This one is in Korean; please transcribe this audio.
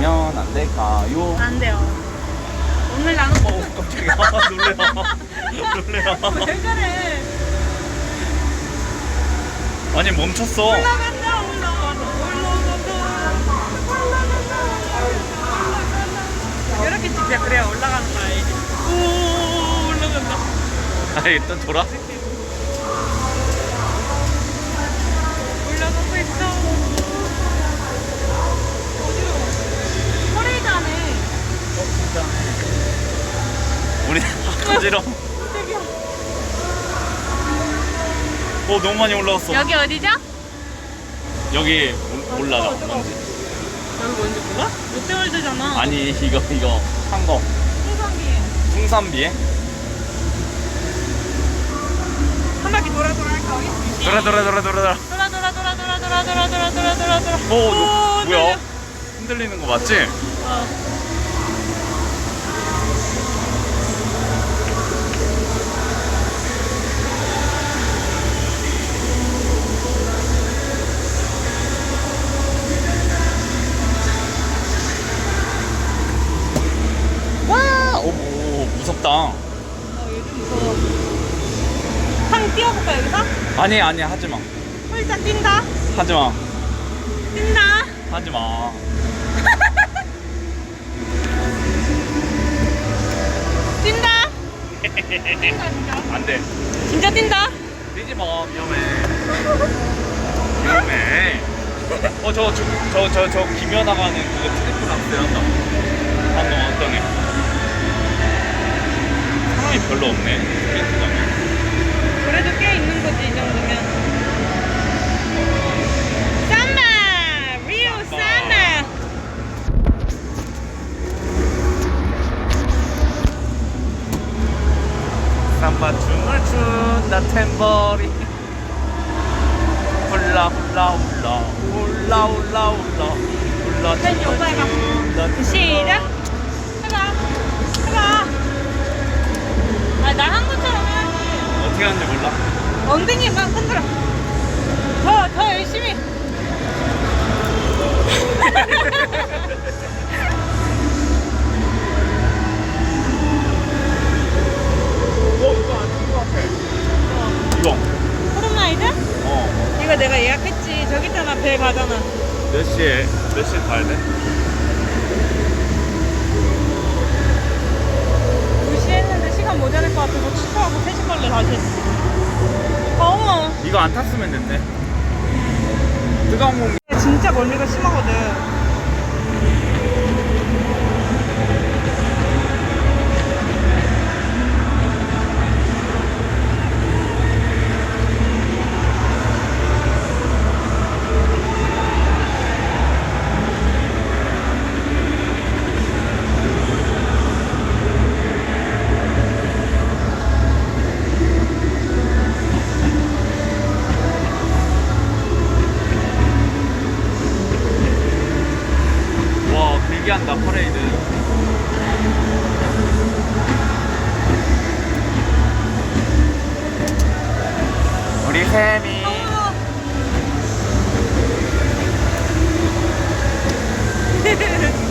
가면 안 될까요? 안 돼요. 오늘 나는 어 깜짝이야. 놀래라 놀래라 왜 그래? 아니 멈췄어. 올라간다 올라간다. 올라간다. 올라간다. 올라간다 이렇게 찍자 그래야 올라가는 거? 오 올라간다. 아니 일단 돌아 올라가고 있어 어디로? 퍼레이드 안에 우리 가지러 저기요 어 너무 많이 올라왔어 여기 어디죠? 여기 올- 올라가. 뭔지 여기 뭔지 몰라? 롯데월드잖아 아니 이거 이거 산거 풍선기에 풍산비에 한 바퀴 돌아 돌아 할까? 돌아 돌아 돌아 돌아 돌아 돌아 돌아 돌아 돌아 돌아 돌아 돌아 돌아 돌아 돌아 어 너. 뭐야 흔들리는 거 맞지? 어. 무섭다 어, 요즘 무서워. 상 뛰어볼까 여기서? 아니 아니 하지 마 홀짝 뛴다. 하지 마 뛴다. 하지 마 뛴다. 뛴다 진짜. 안 돼 진짜 뛴다. 뛰지 마 위험해 위험해 어저 저 저저저 김연아 가는 그거 트리플 악셀 한다 별로 없네 그래도 꽤 있는 거지 이 정도면. 삼바 리오 삼바. 삼바 춤을 춘다 탬버리 훌라 훌라 훌라 훌라 훌라 훌라 훌라 해봐. 춘다 시작. 해봐. 해봐. 아 나 한국처럼 해야지. 어떻게 하는지 몰라 엉덩이 막 흔들어. 더, 더 열심히. 어 이거 안된것 같아 이거 포르마이드? 어몇 이거 내가 예약했지. 저기 있잖아. 배 가잖아. 시에 몇 시에 가야 돼? 2시 했는데 시간 모자랄 것 같아서 취소하고 3시 걸레 다시. 어머. 이거 안 탔으면 됐네 뜨거운 공기 진짜 멀미가 심하거든. 연기한다 퍼레이드. 우리 샘이